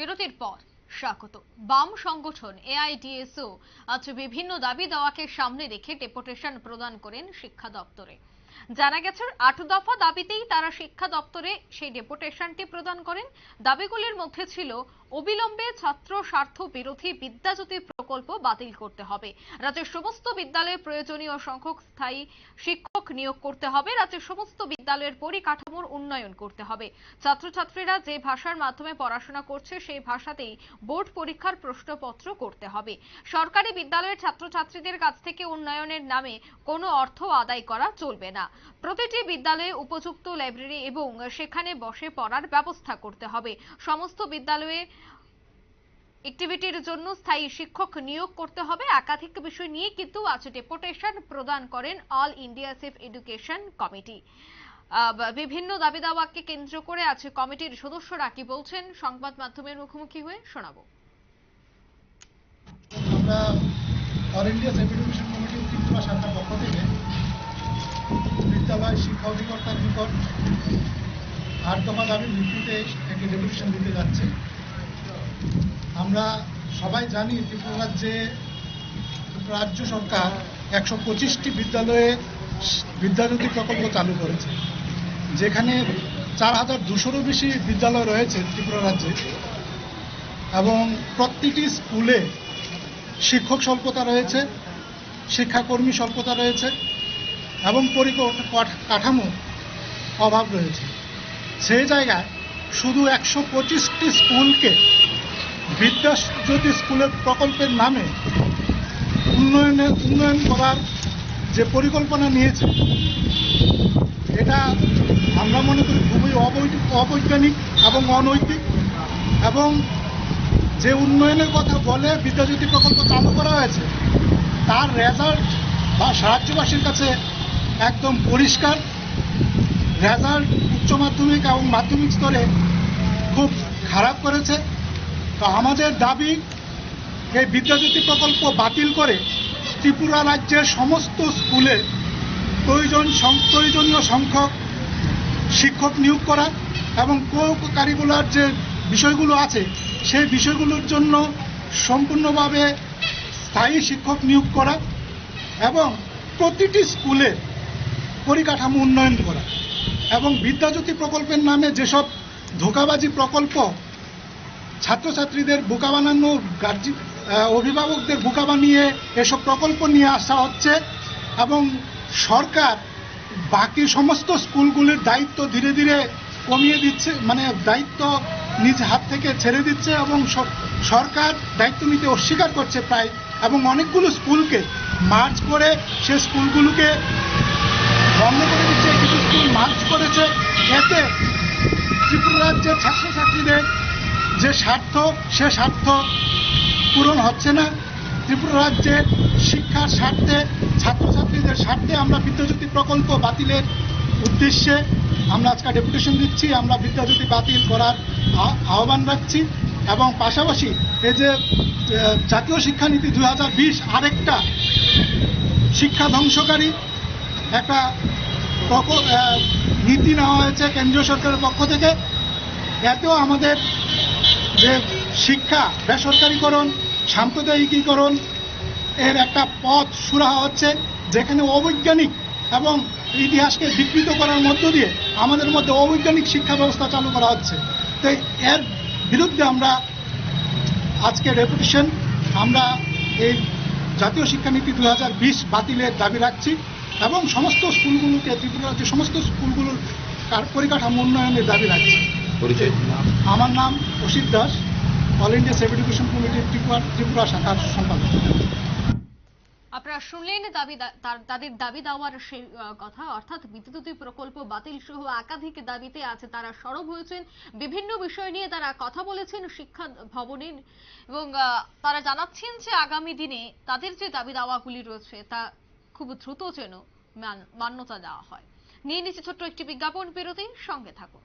বিরতির পর স্বাগত। বাম সংগঠন এআইডিএসও আজ বিভিন্ন দাবি দাওয়াকে সামনে রেখে ডেপুটেশন প্রদান করেন শিক্ষা দপ্তরে। জানা গেছে, আট দফা দাবিতেই তারা শিক্ষা দপ্তরে সেই ডেপুটেশনটি প্রদান করেন। দাবিগুলির মধ্যে ছিল অবিলম্বে ছাত্র স্বার্থ বিরোধী বিদ্যাজ্যোতি প্রকল্প বাতিল করতে হবে। রাজ্যের সমস্ত বিদ্যালয়ে প্রয়োজনীয় সংখ্যক স্থায়ী শিক্ষক নিয়োগ করতে হবে। রাজ্যের সমস্ত বিদ্যালয়ের পরিকাঠামোর উন্নয়ন করতে হবে। ছাত্রছাত্রীরা যে ভাষার মাধ্যমে পড়াশোনা করছে, সেই ভাষাতেই বোর্ড পরীক্ষার প্রশ্নপত্র করতে হবে। সরকারি বিদ্যালয়ের ছাত্রছাত্রীদের কাছ থেকে উন্নয়নের নামে কোনো অর্থ আদায় করা চলবে না। প্রতিটি বিদ্যালয়ে উপযুক্ত লাইব্রেরি এবং সেখানে বসে পড়ার ব্যবস্থা করতে হবে। সমস্ত বিদ্যালয়ে অ্যাক্টিভিটির জন্য স্থায়ী শিক্ষক নিয়োগ করতে হবে। একাধিক বিষয় নিয়ে কিন্তু আজ ডেপুটেশন প্রদান করেন all India save education committee বিভিন্ন দাবি দাওয়াকে কেন্দ্র করে আছে কমিটির সদস্যরা কি বলছেন? সংবাদ মাধ্যমের মুখোমুখি হয়ে শোনাবো। অল ইন্ডিয়া সেফ এডুকেশন কমিটির ত্রিপুরা শাখার পক্ষ থেকে বিদ্যালয় শিক্ষা অধিকর্তার নিকট আট দফা দাবির ভিত্তিতে একটি ডেপুটেশন দিতে যাচ্ছে। আমরা সবাই জানি ত্রিপুরা রাজ্যে রাজ্য সরকার একশো পঁচিশটি বিদ্যালয়ে বিদ্যাজ্যোতি প্রকল্প চালু করেছে। যেখানে চার হাজার দুশোরও বেশি বিদ্যালয় রয়েছে ত্রিপুরা রাজ্যে এবং প্রত্যেকটি স্কুলে শিক্ষক স্বল্পতা রয়েছে, শিক্ষাকর্মী স্বল্পতা রয়েছে এবং পরিকাঠামো অভাব রয়েছে। সেই জায়গায় শুধু একশো পঁচিশটি স্কুলকে বিদ্যাজ্যোতি স্কুলের প্রকল্পের নামে উন্নয়নে উন্নয়ন করার যে পরিকল্পনা নিয়েছে, এটা আমরা মনে করি খুবই অবৈ- অবৈজ্ঞানিক এবং অনৈতিক এবং যে উন্নয়নের কথা বলে বিদ্যাজ্যোতি প্রকল্প চালু করা হয়েছে, তার রেজাল্ট বা সাহায্যবাসীর কাছে একদম পরিষ্কার। রেজাল্ট উচ্চ মাধ্যমিক এবং মাধ্যমিক স্তরে খুব খারাপ করেছে। তো আমাদের দাবি, এই বিদ্যাজ্যোতি প্রকল্প বাতিল করে ত্রিপুরা রাজ্যের সমস্ত স্কুলে প্রয়োজন প্রয়োজনীয় সংখ্যক শিক্ষক নিয়োগ করা এবং কো কারিকুলার যে বিষয়গুলো আছে, সেই বিষয়গুলোর জন্য সম্পূর্ণভাবে স্থায়ী শিক্ষক নিয়োগ করা এবং প্রতিটি স্কুলে পরিকাঠামো উন্নয়ন করা এবং বিদ্যাজ্যোতি প্রকল্পের নামে যেসব ধোকাবাজি প্রকল্প ছাত্রছাত্রীদের বোকা বানানো, গার্জি অভিভাবকদের বোকা বানিয়ে এসব প্রকল্প নিয়ে আসা হচ্ছে এবং সরকার বাকি সমস্ত স্কুলগুলির দায়িত্ব ধীরে ধীরে কমিয়ে দিচ্ছে মানে দায়িত্ব নিজ হাত থেকে ছেড়ে দিচ্ছে এবং সরকার দায়িত্ব নিতে অস্বীকার করছে প্রায় এবং অনেকগুলো স্কুলকে মার্চ করে সে স্কুলগুলোকে বন্ধ করে দিচ্ছে, কিছু স্কুল মার্চ করেছে। এতে ত্রিপুরা রাজ্যের ছাত্রছাত্রীদের যে স্বার্থ, সে স্বার্থ পূরণ হচ্ছে না। ত্রিপুরা রাজ্যে শিক্ষার স্বার্থে, ছাত্রছাত্রীদের স্বার্থে আমরা বিদ্যাজ্যোতি প্রকল্প বাতিলের উদ্দেশ্যে আমরা আজকে ডেপুটেশন দিচ্ছি। আমরা বিদ্যাজ্যোতি বাতিল করার আহ্বান রাখছি এবং পাশাপাশি এই যে জাতীয় শিক্ষানীতি দুই হাজার বিশ আরেকটা শিক্ষা ধ্বংসকারী একটা নীতি নেওয়া হয়েছে কেন্দ্রীয় সরকারের পক্ষ থেকে। এতেও আমাদের যে শিক্ষা, বেসরকারীকরণ, সাম্প্রদায়িকীকরণ এর একটা পথ সুরাহা হচ্ছে যেখানে অবৈজ্ঞানিক এবং ইতিহাসকে বিকৃত করার মধ্য দিয়ে আমাদের মধ্যে অবৈজ্ঞানিক শিক্ষা ব্যবস্থা চালু করা হচ্ছে। তো এর বিরুদ্ধে আমরা আজকে রেপুটেশন আমরা এই জাতীয় শিক্ষানীতি দু হাজার বিশ বাতিলের দাবি রাখছি এবং সমস্ত স্কুলগুলোকে ত্রিপুরা রাজ্যের সমস্ত স্কুলগুলোর পরিকাঠামো উন্নয়নের দাবি রাখছি। পরিচয় আমার নাম Asit Das all India save education কমিটির ত্রিপুরা ত্রিপুরা শাখার সম্পাদক। আপনারা শুনলেন দাবি তাদের দাবি দেওয়ার সেই কথা অর্থাৎ বিদ্যুৎ প্রকল্প বাতিল সহ একাধিক দাবিতে আছে তারা সরব হয়েছেন। বিভিন্ন বিষয় নিয়ে তারা কথা বলেছেন শিক্ষা ভবনের এবং আহ, তারা জানাচ্ছেন যে আগামী দিনে তাদের যে দাবি দাওয়াগুলি রয়েছে তা খুব দ্রুত যেন মান- মান্যতা দেওয়া হয়। নিয়ে নিচ্ছে ছোট্ট একটি বিজ্ঞাপন বিরতি সঙ্গে থাকুন।